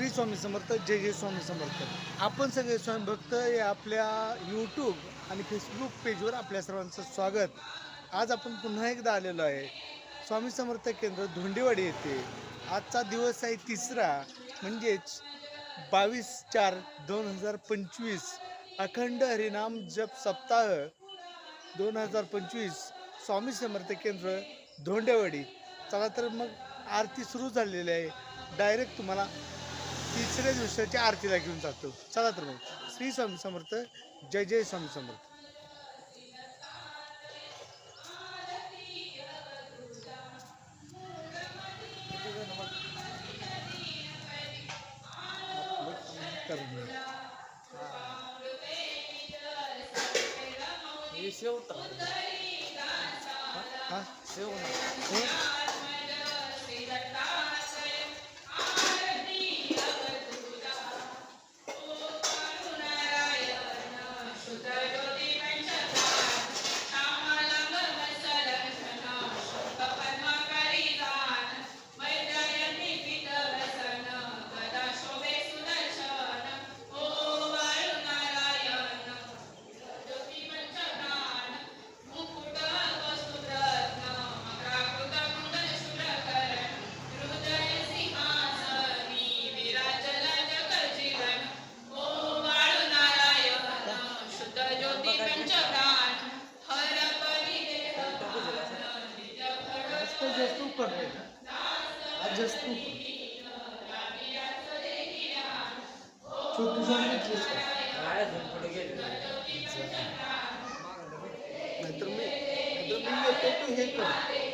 श्री स्वामी समर्थ जय जय स्वामी समर्थ. आपण सगळे स्वामी भक्त हे आपल्या यूट्यूब आणि फेसबुक पेजवर आपल्या सर्वांचं स्वागत. आज आपण पुन्हा एकदा आलेलो आहे. स्वामी समर्थ केंद्र धोंडेवाडी येथे. आजचा दिवस आहे तिसरा म्हणजेच बावीस चार दोन हजार पंचवीस. अखंड हरिनाम जप सप्ताह दोन हजार पंचवीस स्वामी समर्थ केंद्र धोंडेवाडी. चला तर मग आरती सुरू झालेली आहे. डायरेक्ट तुम्हाला तिसऱ्या दिवसाच्या आरतीला घेऊन जातो. चला तर मग. श्री स्वामी समर्थ जय जय स्वामी समर्थ. शेवता हा? पुढे गेले नाहीतर मी नाहीतर मी येतो तू हे कर.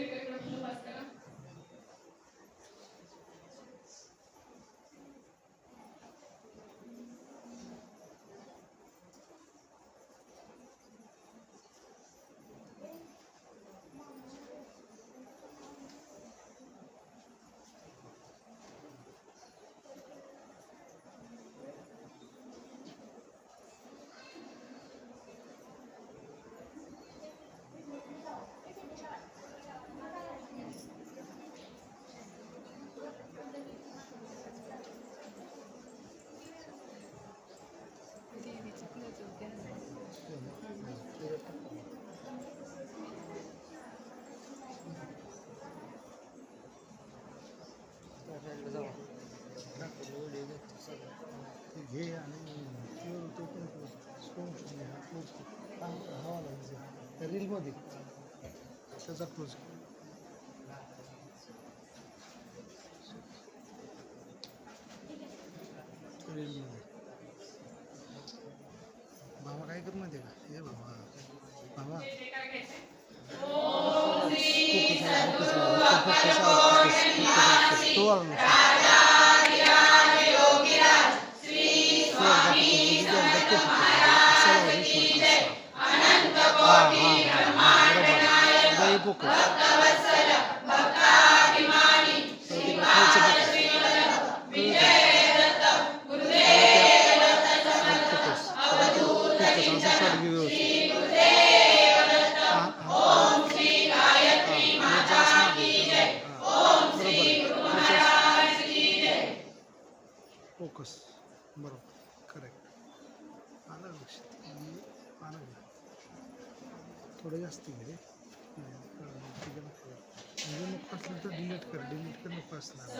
Ele pegou no bastante. रीलमध्ये त्याचा क्लोज बाबा काय करत माहिती का? हे बाबा बाबा तो आला kuku. আসসালাম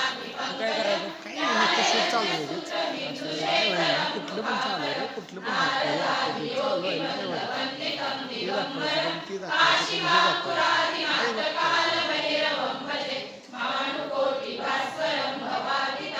काय करायचं? काही नाही नुसतं चालू आहे कुठलं पण चालू आहे रे कुठलं पण चालू आहे ना ते दाखवायचं पण दाखवायचं पण हे दाखवायचं दाखवायचं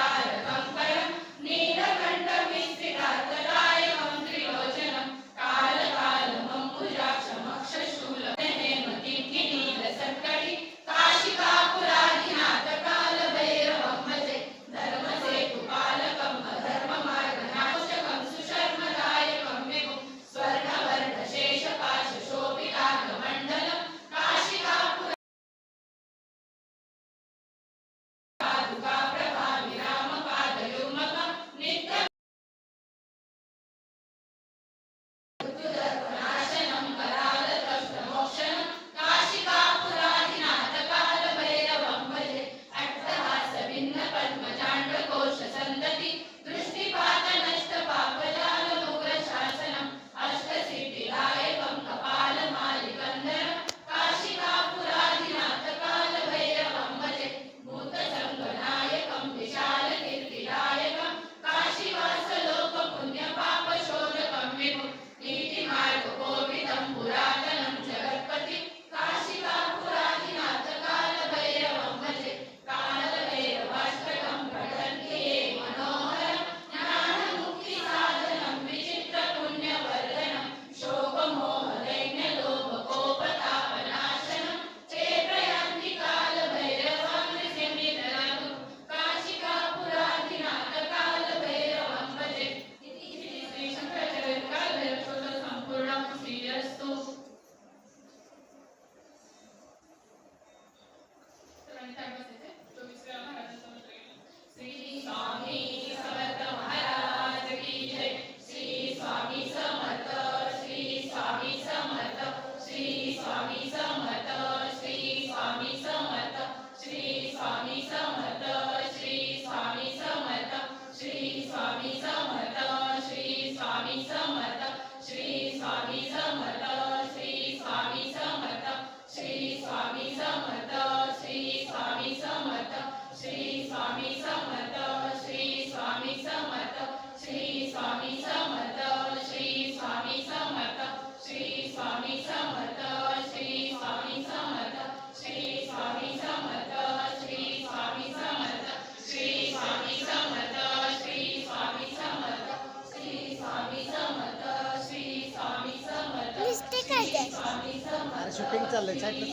शूटिंग चाललंय साईडला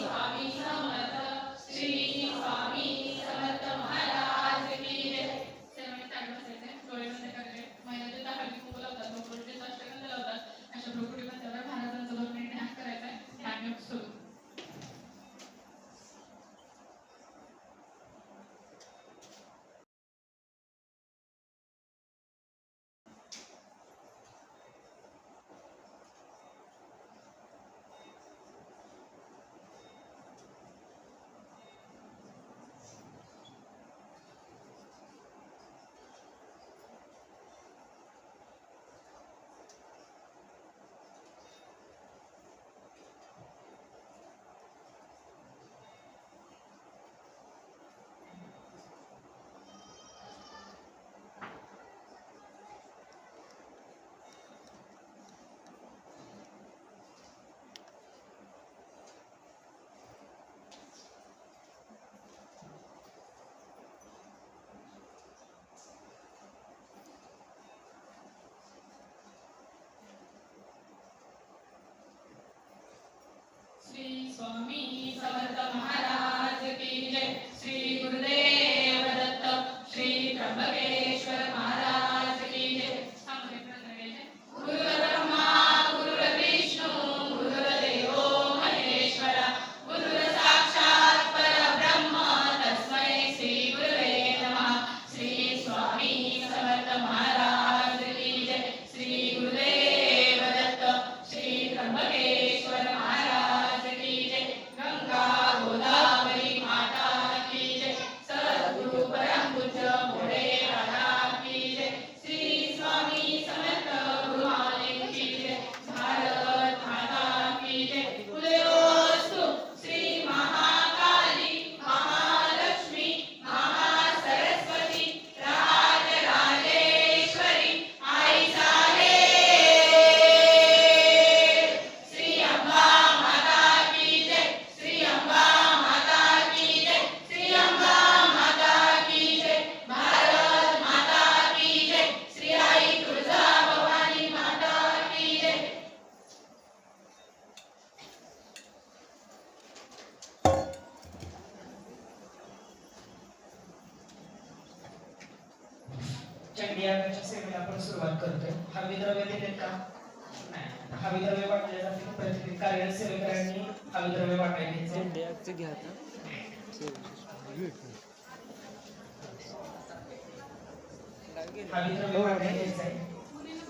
ربه توكلت हमीद्रव्य देतात का? हमीद्रव्य वाटले जाते प्रत्येक कार्यालय वाटायचे घ्या हमीद्रव्य वाटायचे